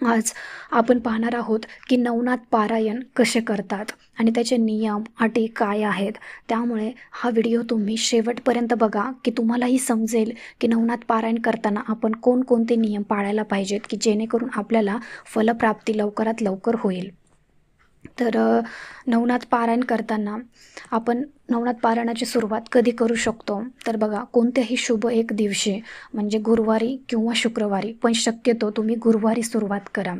आज आपण पाहणार आहोत की नवनाथ पारायण कसे करतात आणि त्याचे नियम अटी काय आहेत. त्यामुळे हा व्हिडिओ तुम्ही शेवटपर्यंत बघा की तुम्हालाही समजेल की नवनाथ पारायण करताना आपण कोणकोणते नियम पाळायला पाहिजेत की जेणेकरून आपल्याला फलप्राप्ती लवकरात लवकर होईल. तर नवनाथ पारायण करताना आपण नवनाथ पारायणाची सुरुवात कधी करू शकतो? तर बघा कोणत्याही शुभ एक दिवशी म्हणजे गुरुवारी किंवा शुक्रवारी पण शक्यतो तुम्ही गुरुवारी सुरुवात करा.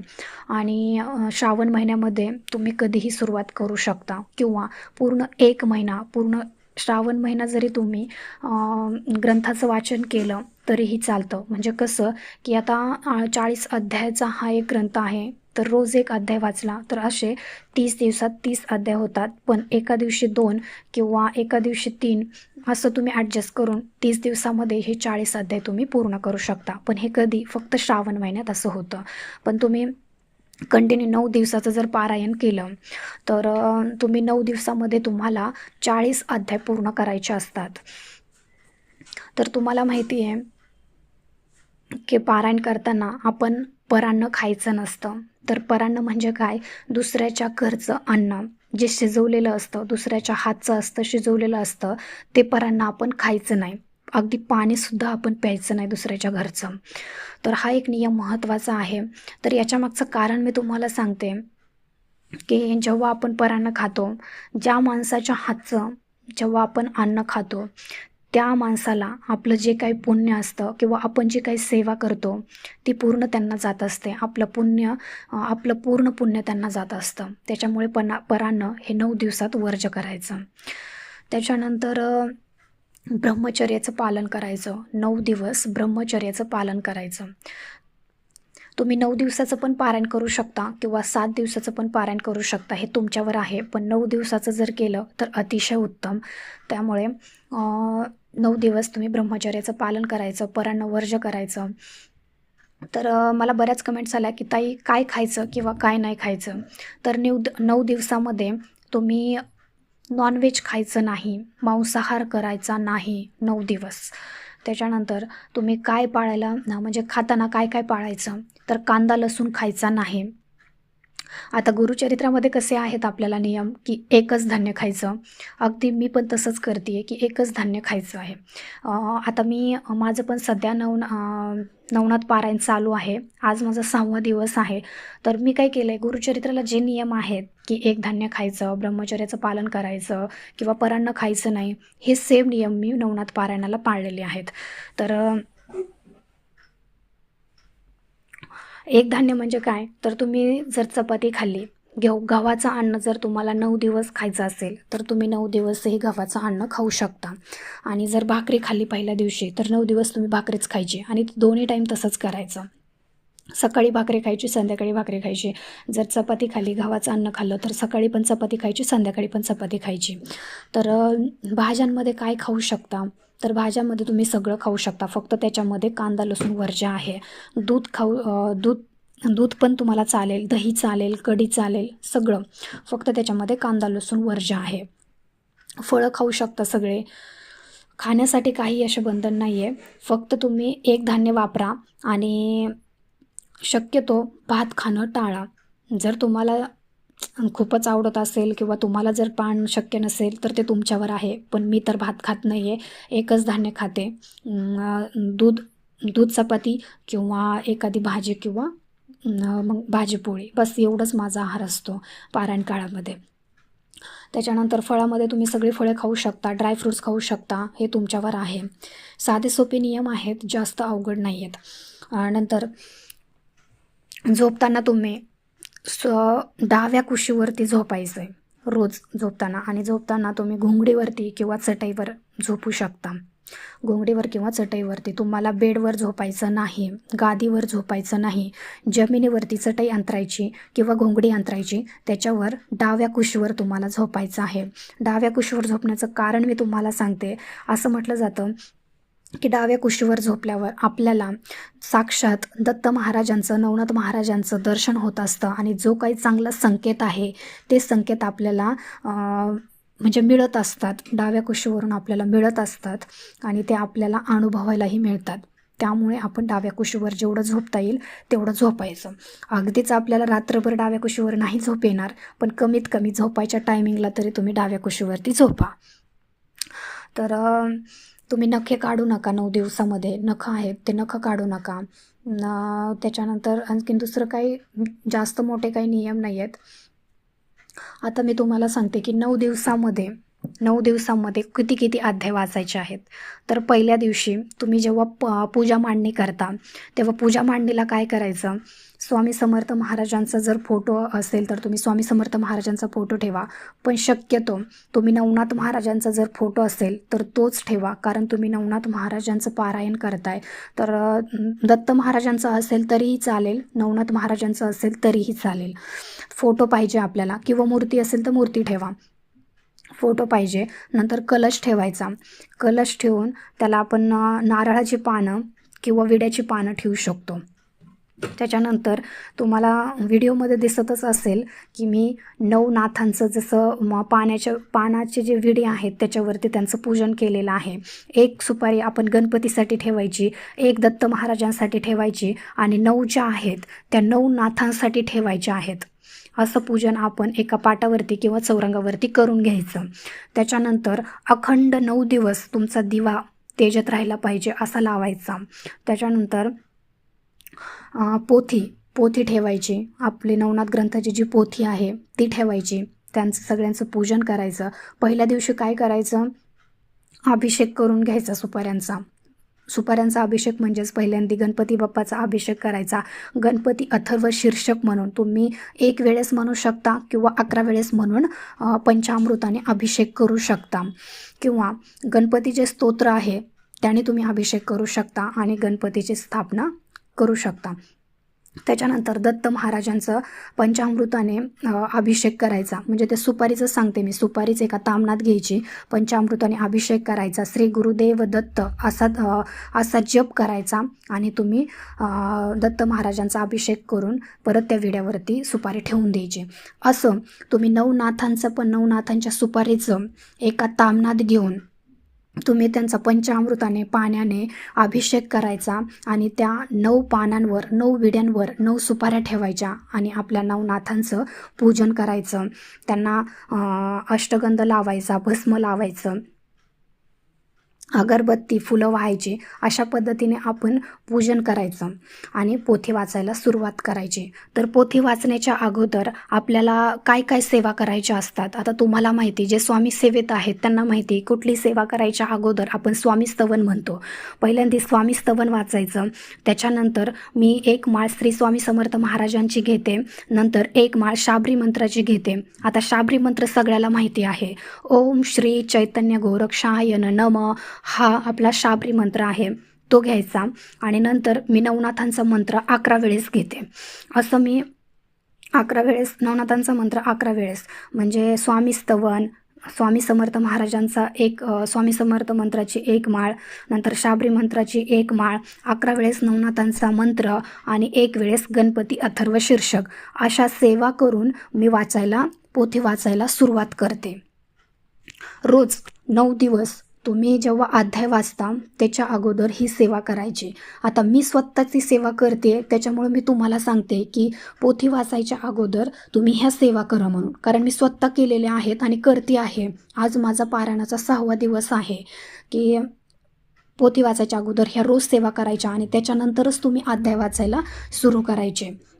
आणि श्रावण महिन्यामध्ये तुम्ही कधीही सुरुवात करू शकता. किंवा पूर्ण एक महिना पूर्ण श्रावण महिना जरी तुम्ही ग्रंथाचं वाचन केलं तरीही चालतं. म्हणजे कसं की आता चाळीस अध्यायाचा हा एक ग्रंथ आहे. तर रोज एक अध्याय वाचला तर असे तीस दिवसात तीस अध्याय होतात. पण एका दिवशी दोन किंवा एका दिवशी तीन असं तुम्ही ॲडजस्ट करून तीस दिवसामध्ये हे चाळीस अध्याय तुम्ही पूर्ण करू शकता. पण हे कधी? फक्त श्रावण महिन्यात असं होतं. पण तुम्ही कंटिन्यू नऊ दिवसाचं जर पारायण केलं तर तुम्ही नऊ दिवसामध्ये तुम्हाला चाळीस अध्याय पूर्ण करायचे असतात. तर तुम्हाला माहिती आहे की पारायण करताना आपण परान्न खायचं नसतं. तर परान्न म्हणजे काय? दुसऱ्याच्या घरचं अन्न जे शिजवलेलं असतं दुसऱ्याच्या हातचं असतं शिजवलेलं असतं ते परान्न आपण खायचं नाही. अगदी पाणीसुद्धा आपण प्यायचं नाही दुसऱ्याच्या घरचं. तर हा एक नियम महत्त्वाचा आहे. तर याच्यामागचं कारण मी तुम्हाला सांगते की जेव्हा आपण परान्न खातो ज्या माणसाच्या हातचं जेव्हा आपण अन्न खातो त्या माणसाला आपलं जे काही पुण्य असतं किंवा आपण जी काही सेवा करतो ती पूर्ण त्यांना जात असते. आपलं पुण्य आपलं पूर्ण पुण्य त्यांना जात असतं. त्याच्यामुळे पना परान्न हे नऊ दिवसात वर्ज करायचं. त्याच्यानंतर ब्रह्मचर्याचं पालन करायचं. नऊ दिवस ब्रह्मचर्याचं पालन करायचं. तुम्ही नऊ दिवसाचं पण पारायण करू शकता किंवा सात दिवसाचं पण पारायण करू शकता हे तुमच्यावर आहे. पण नऊ दिवसाचं जर केलं तर अतिशय उत्तम. त्यामुळे नऊ दिवस तुम्ही ब्रह्मचर्याचं पालन करायचं परांना वर्ज करायचं. तर मला बऱ्याच कमेंट्स आल्या की ताई काय खायचं किंवा काय नाही खायचं? तर नऊ नऊ दिवसामध्ये तुम्ही नॉनव्हेज खायचं नाही मांसाहार करायचा नाही नऊ दिवस. त्याच्यानंतर तुम्ही काय पाळायला ना म्हणजे खाताना काय काय पाळायचं? तर कांदा लसूण खायचा नाही. आता गुरुचरित्रामध्ये कसे आहेत आपल्याला नियम की एकच धान्य खायचं? अगदी मी पण तसंच करते की एकच धान्य खायचं आहे. आता मी माझं पण सध्या नवन नवनाथ पारायण चालू आहे. आज माझा सहावा दिवस आहे. तर मी काय केलं आहे गुरुचरित्राला जे नियम आहेत की एक धान्य खायचं ब्रह्मचर्याचं पालन करायचं किंवा परांना खायचं नाही हे सेम नियम मी नवनाथ पारायणाला पाळलेले आहेत. तर एक धान्य म्हणजे काय? तर तुम्ही जर चपाती खाल्ली घेऊ गव्हाचं अन्न जर तुम्हाला नऊ दिवस खायचं असेल तर तुम्ही नऊ दिवसही गव्हाचं अन्न खाऊ शकता. आणि जर भाकरी खाल्ली पहिल्या दिवशी तर नऊ दिवस तुम्ही भाकरीच खायची. आणि दोन्ही टाईम तसंच करायचं. सकाळी भाकरी खायची संध्याकाळी भाकरी खायची. जर चपाती खाल्ली गव्हाचं अन्न खाल्लं तर सकाळी पण चपाती खायची संध्याकाळी पण चपाती खायची. तर भाज्यांमध्ये काय खाऊ शकता? तर भाज्यामध्ये तुम्ही सगळं खाऊ शकता. फक्त त्याच्यामध्ये कांदा लसूण वर्ज्य आहे. दूध खाऊ दूध दूध पण तुम्हाला चालेल. दही चालेल कढी चालेल सगळं. फक्त त्याच्यामध्ये कांदा लसूण वर्ज्य आहे. फळं खाऊ शकता सगळे. खाण्यासाठी काही असे बंधन नाही आहे फक्त तुम्ही एक धान्य वापरा आणि शक्यतो भात खाणं टाळा. जर तुम्हाला खूपच आवडत असेल किंवा तुम्हाला जर पान शक्य नसेल तर ते तुमच्यावर आहे पण मी तर भात खात नाही आहे एकच धान्य खाते. दूध दूध चपाती किंवा एखादी भाजी किंवा मग भाजीपोळी बस एवढंच माझा आहार असतो पारायण काळामध्ये. त्याच्यानंतर फळामध्ये तुम्ही सगळी फळे खाऊ शकता ड्रायफ्रूट्स खाऊ शकता हे तुमच्यावर आहे. साधे सोपे नियम आहेत जास्त अवघड नाही आहेत नंतर झोपताना तुम्ही स्व डाव्या कुशीवरती झोपायचं आहे रोज झोपताना. आणि झोपताना तुम्ही घोंगडीवरती किंवा चटईवर झोपू शकता. घोंगडीवर किंवा चटईवरती तुम्हाला बेडवर झोपायचं नाही गादीवर झोपायचं नाही जमिनीवरती चटई अंतरायची किंवा घोंगडी अंतरायची त्याच्यावर डाव्या कुशीवर तुम्हाला झोपायचं आहे. डाव्या कुशीवर झोपण्याचं कारण मी तुम्हाला सांगते. असं म्हटलं जातं की डाव्या कुशीवर झोपल्यावर आपल्याला साक्षात दत्त महाराजांचं नवनाथ महाराजांचं दर्शन होत असतं आणि जो काही चांगला संकेत आहे ते संकेत आपल्याला म्हणजे मिळत असतात. डाव्या कुशीवरून आपल्याला मिळत असतात आणि ते आपल्याला अनुभवायलाही मिळतात. त्यामुळे आपण डाव्या कुशीवर जेवढं झोपता येईल तेवढं झोपायचं. अगदीच आपल्याला रात्रभर डाव्या कुशीवर नाही झोप येणार पण कमीत कमी झोपायच्या टायमिंगला तरी तुम्ही डाव्या कुशीवरती झोपा. तर तुम्ही नखे काढू नका नऊ दिवसामध्ये. नखं आहेत ते नखं काढू नका. त्याच्यानंतर आणखीन दुसरं काही जास्त मोठे काही नियम नाही आहेत आता मी तुम्हाला सांगते की नऊ दिवसामध्ये नऊ दिवसामध्ये किती किती अध्याय वाचायचे आहेत. तर पहिल्या दिवशी तुम्ही जेव्हा प पूजा मांडणी करता तेव्हा पूजा मांडणीला काय करायचं? स्वामी समर्थ महाराजांचा जर फोटो असेल तर तुम्ही स्वामी समर्थ महाराजांचा फोटो ठेवा. पण शक्यतो तुम्ही नवनाथ महाराजांचा जर फोटो असेल तर तोच ठेवा. कारण तुम्ही नवनाथ महाराजांचं पारायण करताय. तर दत्त महाराजांचा असेल तरीही चालेल. नवनाथ महाराजांचं असेल तरीही चालेल. फोटो पाहिजे आपल्याला. किंवा मूर्ती असेल तर मूर्ती ठेवा. फोटो पाहिजे. नंतर कलश ठेवायचा. कलश ठेवून त्याला आपण नारळाची पानं किंवा विड्याची पानं ठेवू शकतो. त्याच्यानंतर तुम्हाला व्हिडिओमध्ये दिसतच असेल की मी नऊ नाथांचं जसं म पाण्याच्या पानाचे जे विडे आहेत त्याच्यावरती त्यांचं पूजन केलेलं आहे. एक सुपारी आपण गणपतीसाठी ठेवायची एक दत्त महाराजांसाठी ठेवायची आणि नऊ ज्या आहेत त्या नऊ नाथांसाठी ठेवायच्या आहेत. असं पूजन आपण एका पाटावरती किंवा चौरंगावरती करून घ्यायचं. त्याच्यानंतर अखंड नऊ दिवस तुमचा दिवा तेजत राहिला पाहिजे असा लावायचा. त्याच्यानंतर पोथी पोथी ठेवायची. आपली नवनाथ ग्रंथाची जी पोथी आहे ती ठेवायची. त्यांचं सगळ्यांचं पूजन करायचं. पहिल्या दिवशी काय करायचं? अभिषेक करून घ्यायचा सुपाऱ्यांचा. सुपाऱ्यांचा अभिषेक म्हणजेच पहिल्यांदा गणपती बाप्पाचा अभिषेक करायचा. गणपती अथर्व शीर्षक म्हणून. तुम्ही एक वेळेस म्हणू शकता किंवा अकरा वेळेस म्हणून पंचामृताने अभिषेक करू शकता. किंवा गणपतीचे स्तोत्र आहे त्याने तुम्ही अभिषेक करू शकता आणि गणपतीची स्थापना करू शकता. त्याच्यानंतर दत्त महाराजांचं पंचामृताने अभिषेक करायचा. म्हणजे ते सुपारीचं सांगते मी. सुपारीच एका तामणात घ्यायची. पंचामृताने अभिषेक करायचा. श्री गुरुदेव दत्त असा असा जप करायचा आणि तुम्ही दत्त महाराजांचा अभिषेक करून परत त्या विड्यावरती सुपारी ठेवून द्यायची. असं तुम्ही नवनाथांचं पण नवनाथांच्या सुपारीचं एका तामणात घेऊन तुम्ही त्यांचा पंचामृताने पाण्याने अभिषेक करायचा आणि त्या नऊ पानांवर नऊ विड्यांवर नऊ सुपाऱ्या ठेवायच्या आणि आपल्या नवनाथांचं पूजन करायचं. त्यांना अष्टगंध लावायचा भस्म लावायचं. अगरबत्ती फुलं व्हायची अशा पद्धतीने आपण पूजन करायचं आणि पोथी वाचायला सुरुवात करायची. तर पोथी वाचण्याच्या अगोदर आपल्याला काय काय सेवा करायच्या असतात? आता तुम्हाला माहिती जे स्वामी सेवेत आहेत त्यांना माहिती कुठली सेवा करायच्या अगोदर आपण स्वामी स्तवन म्हणतो. पहिल्यांदा स्वामी स्तवन वाचायचं त्याच्यानंतर मी एक माळ श्री स्वामी समर्थ महाराजांची घेते नंतर एक माळ शाबरी मंत्राची घेते. आता शाबरी मंत्र सगळ्याला माहिती आहे. ओम श्री चैतन्य गोरक्षायन नम. हा आपला शाबरी मंत्र आहे. तो घ्यायचा आणि नंतर मी नवनाथांचा मंत्र अकरा वेळेस घेते. असं मी अकरा वेळेस नवनाथांचा मंत्र अकरा वेळेस. म्हणजे स्वामी स्तवन स्वामी समर्थ महाराजांचा एक स्वामी समर्थ मंत्राची एक माळ नंतर शाबरी मंत्राची एक माळ अकरा वेळेस नवनाथांचा मंत्र आणि एक वेळेस गणपती अथर्व शीर्षक. अशा सेवा करून मी वाचायला पोथी वाचायला सुरुवात करते. रोज नऊ दिवस तुम्ही जेव्हा अध्याय वाचता त्याच्या अगोदर ही सेवा करायची. आता मी स्वतःची सेवा करते त्याच्यामुळे मी तुम्हाला सांगते की पोथी वाचायच्या अगोदर तुम्ही ह्या सेवा करा म्हणून. कारण मी स्वतः केलेल्या आहेत आणि करते आहे. आज माझा पारायणाचा सहावा दिवस आहे की पोथी वाचायच्या अगोदर ह्या रोज सेवा करायच्या आणि त्याच्यानंतरच तुम्ही अध्याय वाचायला सुरू करायचे.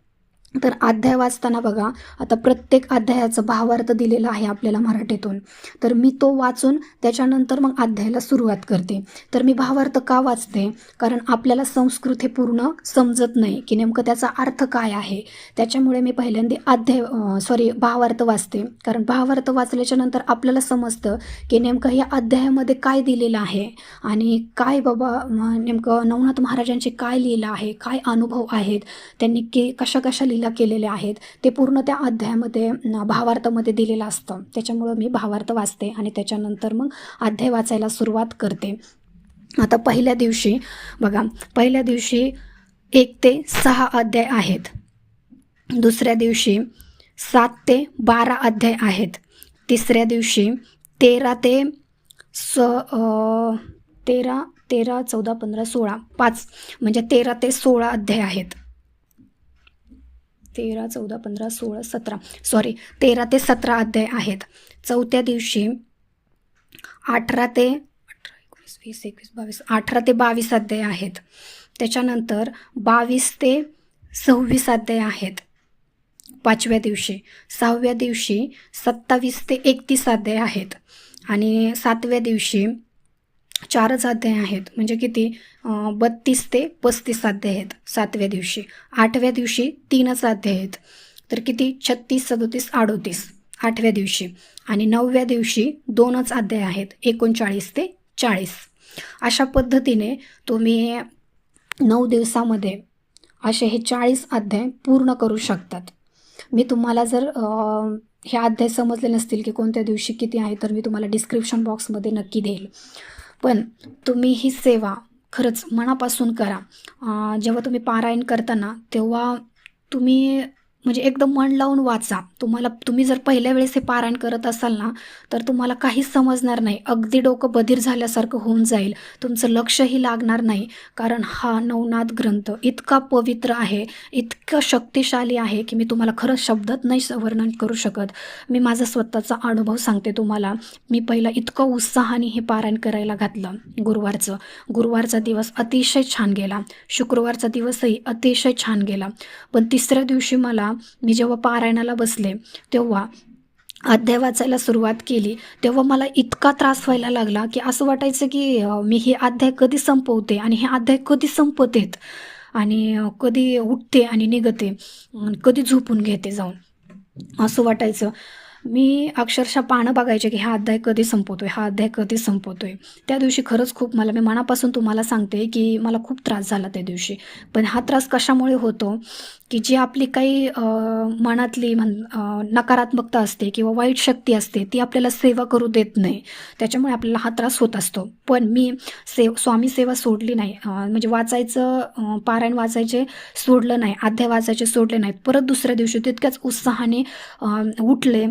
तर अध्याय वाचताना बघा आता प्रत्येक अध्यायाचं भावार्थ दिलेला आहे आपल्याला मराठीतून. तर मी तो वाचून त्याच्यानंतर मग अध्यायाला सुरुवात करते. तर मी भावार्थ का वाचते? कारण आपल्याला संस्कृत हे पूर्ण समजत नाही की नेमकं त्याचा अर्थ काय आहे? त्याच्यामुळे मी पहिल्यांदा अध्याय सॉरी भावार्थ वाचते. कारण भावार्थ वाचल्याच्या नंतर आपल्याला समजतं की नेमकं या अध्यायामध्ये काय दिलेलं आहे? आणि काय बाबा नेमकं नवनाथ महाराजांचे काय लिहिलं आहे? काय अनुभव आहेत? त्यांनी के कशा कशा लिहिलं सुरुवातीला केलेले आहेत ते पूर्ण त्या अध्यायामध्ये भावार्थामध्ये दिलेलं असतं. त्याच्यामुळं मी भावार्थ वाचते आणि त्याच्यानंतर मग अध्याय वाचायला सुरुवात करते. आता पहिल्या दिवशी बघा पहिल्या दिवशी एक ते सहा अध्याय आहेत. दुसऱ्या दिवशी सात ते बारा अध्याय आहेत. तिसऱ्या दिवशी तेरा ते स तेरा तेरा चौदा पंधरा सोळा पाच म्हणजे तेरा ते सोळा अध्याय आहेत. तेरा चौदा पंधरा सोळा सतरा. सॉरी तेरा ते सतरा अध्याय आहेत. चौथ्या दिवशी अठरा ते अठरा एकोणीस वीस एकवीस बावीस अठरा ते बावीस अध्याय आहेत. त्याच्यानंतर बावीस ते सव्वीस अध्याय आहेत. पाचव्या दिवशी सहाव्या दिवशी सत्तावीस ते एकतीस अध्याय आहेत. आणि सातव्या दिवशी चारच अध्याय आहेत. म्हणजे किती? बत्तीस ते पस्तीस अध्याय आहेत सातव्या दिवशी. आठव्या दिवशी तीनच अध्याय आहेत. तर किती? छत्तीस सदोतीस अडोतीस आठव्या दिवशी. आणि नवव्या दिवशी दोनच अध्याय आहेत. एकोणचाळीस ते चाळीस. अशा पद्धतीने तुम्ही नऊ दिवसामध्ये असे हे चाळीस अध्याय पूर्ण करू शकतात. मी तुम्हाला जर हे अध्याय समजले नसतील की कोणत्या दिवशी किती आहे तर मी तुम्हाला डिस्क्रिप्शन बॉक्समध्ये नक्की देईल. पण तुम्ही ही सेवा खरंच मनापासून करा. जेव्हा तुम्ही पारायण करताना तेव्हा तुम्ही म्हणजे एकदम मन लावून वाचा. तुम्हाला तुम्ही जर पहिल्या वेळेस हे पारायण करत असाल ना तर तुम्हाला काहीच समजणार नाही. अगदी डोकं बधीर झाल्यासारखं होऊन जाईल. तुमचं लक्षही लागणार नाही. कारण हा नवनाथ ग्रंथ इतका पवित्र आहे इतकं शक्तिशाली आहे की मी तुम्हाला खरंच शब्दात नाही वर्णन करू शकत. मी माझा स्वतःचा अनुभव सांगते तुम्हाला. मी पहिला इतकं उत्साहाने हे पारायण करायला घातलं गुरुवारचं. गुरुवारचा दिवस अतिशय छान गेला. शुक्रवारचा दिवसही अतिशय छान गेला. पण तिसऱ्या दिवशी मला मी जेव्हा पारायणाला बसले तेव्हा अध्याय वाचायला सुरुवात केली तेव्हा मला इतका त्रास व्हायला लागला की असं वाटायचं की मी हे अध्याय कधी संपवते आणि हे अध्याय कधी संपतेत आणि कधी उठते आणि निघते कधी झोपून घेते जाऊन. असं वाटायचं. मी अक्षरशः पानं बघायचे की हा अध्याय कधी संपवतोय हा अध्याय कधी संपवतोय त्या दिवशी खरंच खूप मला मी मनापासून तुम्हाला सांगते की मला खूप त्रास झाला त्या दिवशी. पण हा त्रास कशामुळे होतो? की जी आपली काही मनातली म्हण नकारात्मकता असते किंवा वाईट शक्ती असते ती आपल्याला सेवा करू देत नाही. त्याच्यामुळे आपल्याला हा त्रास होत असतो. पण मी सेव स्वामी सेवा सोडली नाही. म्हणजे वाचायचं पारायण वाचायचे सोडलं नाही अध्याय वाचायचे सोडले नाहीत. परत दुसऱ्या दिवशी तितक्याच उत्साहाने उठले.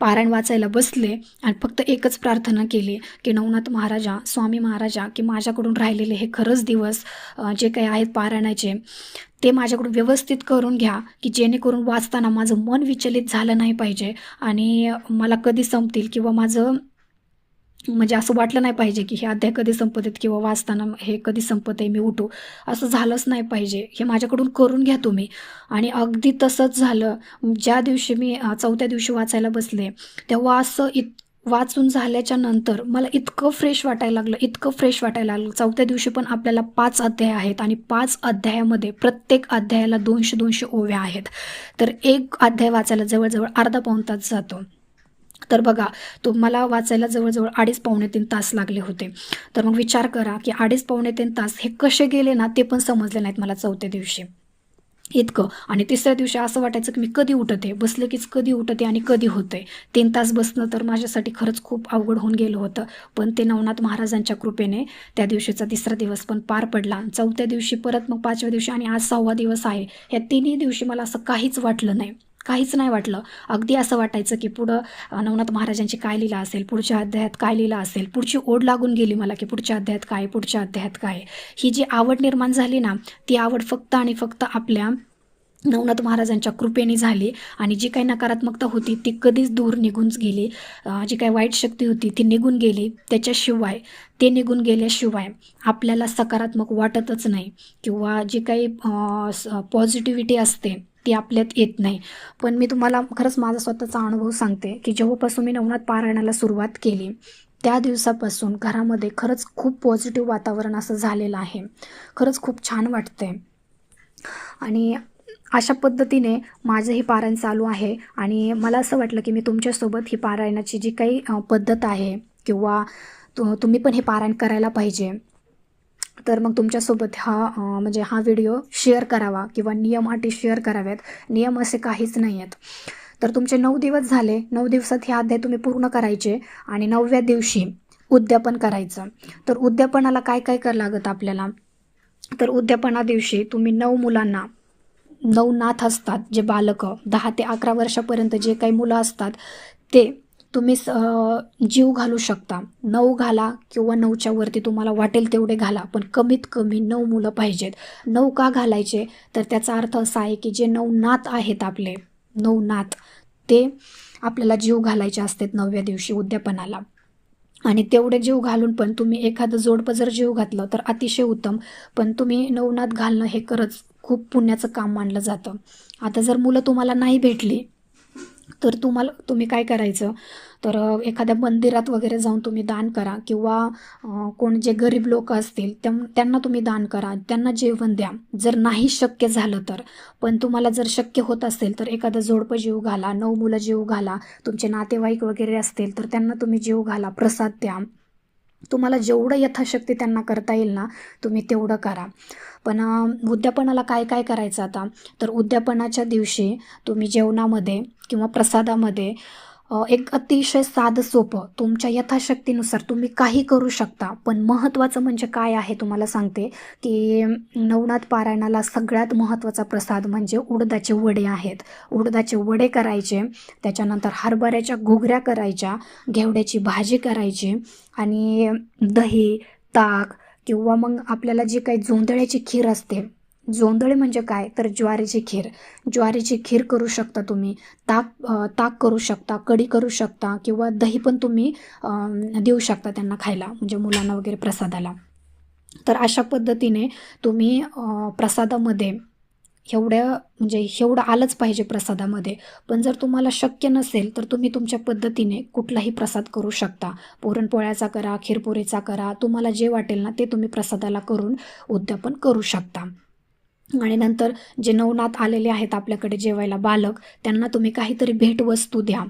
पारायण वाचायला बसले आणि फक्त एकच प्रार्थना केली की नवनाथ महाराजा स्वामी महाराजा की माझ्याकडून राहिलेले हे खरंच दिवस जे काही आहेत पारायणाचे ते माझ्याकडून व्यवस्थित करून घ्या की जेणेकरून वाचताना माझं मन विचलित झालं नाही पाहिजे आणि मला कधी संपतील किंवा माझं म्हणजे असं वाटलं नाही पाहिजे की हे अध्याय कधी संपत आहेत किंवा वाचताना हे कधी संपत आहे मी उठू. असं झालंच नाही पाहिजे. हे माझ्याकडून करून घ्या तुम्ही. आणि अगदी तसंच झालं. ज्या दिवशी मी चौथ्या दिवशी वाचायला बसले तेव्हा असं इत वाचून झाल्याच्यानंतर मला इतकं फ्रेश वाटायला लागलं इतकं फ्रेश वाटायला लागलं. चौथ्या दिवशी पण आपल्याला पाच अध्याय आहेत आणि पाच अध्यायामध्ये प्रत्येक अध्यायाला दोनशे दोनशे ओव्या आहेत. तर एक अध्याय वाचायला जवळजवळ अर्धा पाऊण तास जातो. तर बघा तुम्हाला वाचायला जवळजवळ अडीच पावणे तीन तास लागले होते. तर मग विचार करा की अडीच पावणे तीन तास हे कसे गेले ना ते पण समजले नाहीत मला चौथ्या दिवशी. इतकं. आणि तिसऱ्या दिवशी असं वाटायचं की मी कधी उठते बसले कीच कधी उठते आणि कधी होते तीन तास बसणं तर माझ्यासाठी खरंच खूप अवघड होऊन गेलं होतं. पण ते नवनाथ महाराजांच्या कृपेने त्या दिवशीचा तिसरा दिवस पण पार पडला. चौथ्या दिवशी परत मग पाचव्या दिवशी आणि आज सहावा दिवस आहे. ह्या तिन्ही दिवशी मला असं काहीच वाटलं नाही. काहीच नाही वाटलं. अगदी असं वाटायचं की पुढं नवनाथ महाराजांची काय लिहिलं असेल पुढच्या अध्यायात काय लिहिलं असेल पुढची ओढ लागून गेली मला की पुढच्या अध्यायात काय पुढच्या अध्यायात काय ही जी आवड निर्माण झाली ना ती आवड फक्त आणि फक्त आपल्या नवनाथ महाराजांच्या कृपेने झाली आणि जी काही नकारात्मकता होती ती कधीच दूर निघून गेली. जी काही वाईट शक्ती होती ती निघून गेली त्याच्याशिवाय ते निघून गेल्याशिवाय आपल्याला सकारात्मक वाटतच नाही. किंवा जी काही पॉझिटिव्हिटी असते ती आपल्यात येत नाही. पण मी तुम्हाला खरंच माझा स्वतःचा अनुभव सांगते की जेव्हापासून मी नवनाथ पारायणाला सुरुवात केली त्या दिवसापासून घरामध्ये खरंच खूप पॉझिटिव्ह वातावरण असं झालेलं आहे. खरंच खूप छान वाटतंय. आणि अशा पद्धतीने माझं हे पारायण चालू आहे आणि मला असं वाटलं की मी तुमच्यासोबत ही पारायणाची जी काही पद्धत आहे किंवा तु तुम्ही पण हे पारायण करायला पाहिजे. तर मग तुमच्यासोबत हा म्हणजे हा व्हिडिओ शेअर करावा किंवा नियम अटी शेअर कराव्यात. नियम असे काहीच नाही आहेत तर तुमचे नऊ दिवस झाले. नऊ दिवसात हे अध्याय तुम्ही पूर्ण करायचे आणि नवव्या दिवशी उद्यापन करायचं. तर उद्यापनाला काय काय करावं लागत आपल्याला? तर उद्यापना दिवशी तुम्ही नऊ मुलांना नऊ नाथ असतात जे बालकं दहा ते अकरा वर्षापर्यंत जे काही मुलं असतात ते तुम्ही स- जीव घालू शकता. नऊ घाला किंवा नऊच्या वरती तुम्हाला वाटेल तेवढे घाला पण कमीत कमी नऊ मुलं पाहिजेत. नऊ का घालायचे? तर त्याचा अर्थ असा आहे की जे नऊ नात आहेत आपले नऊ नात ते आपल्याला जीव घालायचे असतात नवव्या दिवशी उद्यापनाला. आणि तेवढे जीव घालून पण तुम्ही एखादं जोडपं जर जीव घातलं तर अतिशय उत्तम पण तुम्ही नवनाथ घालणं हे खरंच खूप पुण्याचं काम मानलं जातं. आता जर मुलं तुम्हाला नाही भेटली तर तुम्हाला तुम्ही काय करायचं? तर एखाद्या मंदिरात वगैरे जाऊन तुम्ही दान करा किंवा कोण जे गरीब लोक असतील त्यां त्यांना तुम्ही दान करा त्यांना जेवण द्या. जर नाही शक्य झालं तर. पण तुम्हाला जर शक्य होत असेल तर एखादं जोडपं जीव घाला नऊ मुलं जीव घाला तुमचे नातेवाईक वगैरे असतील तर त्यांना तुम्ही जीव घाला प्रसाद द्या. तुम्हाला जेवढं यथाशक्ती त्यांना करता येईल ना तुम्ही तेवढं करा. पण उद्यापनाला काय काय करायचं आता? तर उद्यापनाच्या दिवशी तुम्ही जेवणामध्ये किंवा प्रसादामध्ये एक अतिशय साधं सोपं तुमच्या यथाशक्तीनुसार तुम्ही काही करू शकता. पण महत्त्वाचं म्हणजे काय आहे तुम्हाला सांगते की नवनाथ पारायणाला सगळ्यात महत्त्वाचा प्रसाद म्हणजे उडदाचे वडे आहेत. उडदाचे वडे करायचे त्याच्यानंतर हरभऱ्याच्या घुगऱ्या करायच्या घेवड्याची भाजी करायची आणि दही ताक किंवा मग आपल्याला जी काही जोंधळ्याची खीर असते. जोंधळे म्हणजे काय? तर ज्वारीची खीर. ज्वारीची खीर करू शकता तुम्ही. ताक ताक करू शकता कढी करू शकता किंवा दही पण तुम्ही देऊ शकता त्यांना खायला म्हणजे मुलांना वगैरे प्रसादाला. तर अशा पद्धतीने तुम्ही प्रसादामध्ये एवढ्या म्हणजे एवढं आलंच पाहिजे प्रसादामध्ये. पण जर तुम्हाला शक्य नसेल तर तुम्ही तुमच्या पद्धतीने कुठलाही प्रसाद करू शकता. पुरणपोळ्याचा करा खीरपुरीचा करा तुम्हाला जे वाटेल ना ते तुम्ही प्रसादाला करून उद्यापन करू शकता. आणि नंतर जे नवनाथ आलेले आहेत आपल्याकडे जेवायला बालक त्यांना तुम्ही काहीतरी भेटवस्तू द्या.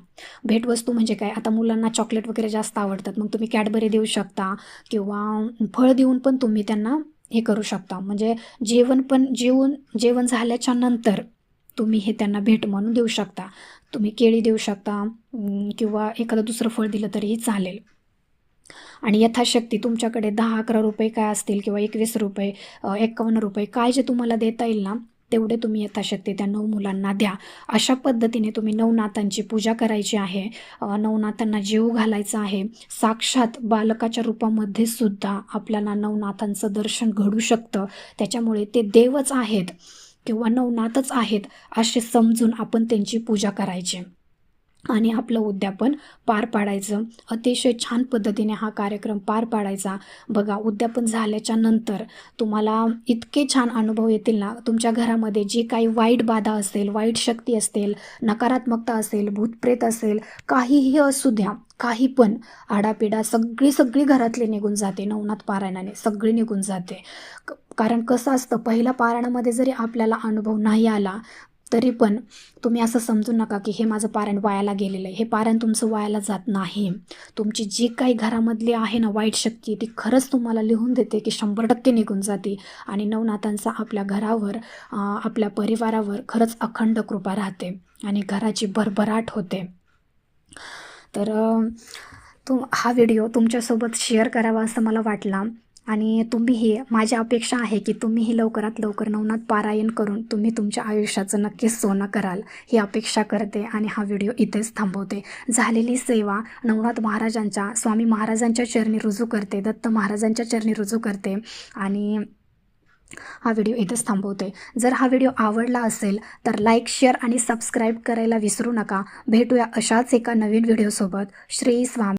भेटवस्तू म्हणजे काय? आता मुलांना चॉकलेट वगैरे जास्त आवडतात मग तुम्ही कॅडबरी देऊ शकता किंवा फळ देऊन पण तुम्ही त्यांना हे करू शकता. म्हणजे जेवण पण जेवण जेवण झाल्याच्यानंतर तुम्ही हे त्यांना भेट म्हणून देऊ शकता. तुम्ही केळी देऊ शकता किंवा एखादं दुसरं फळ दिलं तरीही चालेल. आणि यथाशक्ती तुमच्याकडे दहा अकरा रुपये काय असतील किंवा एकवीस रुपये एकावन्न रुपये काय जे तुम्हाला देता येईल ना तेवढे तुम्ही यथाशक्ती त्या नऊ मुलांना द्या. अशा पद्धतीने तुम्ही नवनाथांची पूजा करायची आहे. नवनाथांना जीव घालायचा आहे. साक्षात बालकाच्या रूपामध्ये सुद्धा आपल्याला नवनाथांचं दर्शन घडू शकतं. त्याच्यामुळे ते देवच आहेत किंवा नवनाथच आहेत असे समजून आपण त्यांची पूजा करायची. आणि आपलं उद्यापन पार पाडायचं. अतिशय छान पद्धतीने हा कार्यक्रम पार पाडायचा. बघा उद्यापन झाल्याच्यानंतर तुम्हाला इतके छान अनुभव येतील ना. तुमच्या घरामध्ये जी काही वाईट बाधा असेल वाईट शक्ती असेल नकारात्मकता असेल भूतप्रेत असेल काहीही असू द्या काही पण आडापिडा सगळी सगळी घरातली निघून जाते. नवनाथ पारायणाने सगळी निघून जाते. क- कारण कसं असतं पहिल्या पारायणामध्ये जरी आपल्याला अनुभव नाही आला तरी पण तुम्ही असं समजू नका की हे माझं पारण वायाला गेलेलं आहे. हे पारण तुमचं वायाला जात नाही. तुमची जी काही घरामधली आहे ना वाईट शक्ती ती खरंच तुम्हाला लिहून देते की शंभर टक्के निघून जाते. आणि नवनाथांचा आपल्या घरावर आपल्या परिवारावर खरंच अखंड कृपा राहते आणि घराची भरभराट होते. तर तुम हा व्हिडिओ तुमच्यासोबत शेअर करावा असं मला वाटला. आणि तुम्हीही माझी अपेक्षा आहे की तुम्हीही लवकरात लवकर नवनाथ पारायण करून तुम्ही तुमच्या आयुष्याचं नक्कीच सोनं कराल ही अपेक्षा करते आणि हा व्हिडिओ इथेच थांबवते. झालेली सेवा नवनाथ महाराजांच्या स्वामी महाराजांच्या चरणी रुजू करते दत्त महाराजांच्या चरणी रुजू करते आणि हा व्हिडिओ इथंच थांबवते. जर हा व्हिडिओ आवडला असेल तर लाईक शेअर आणि सबस्क्राईब करायला विसरू नका. भेटूया अशाच एका नवीन व्हिडिओसोबत. श्री स्वामी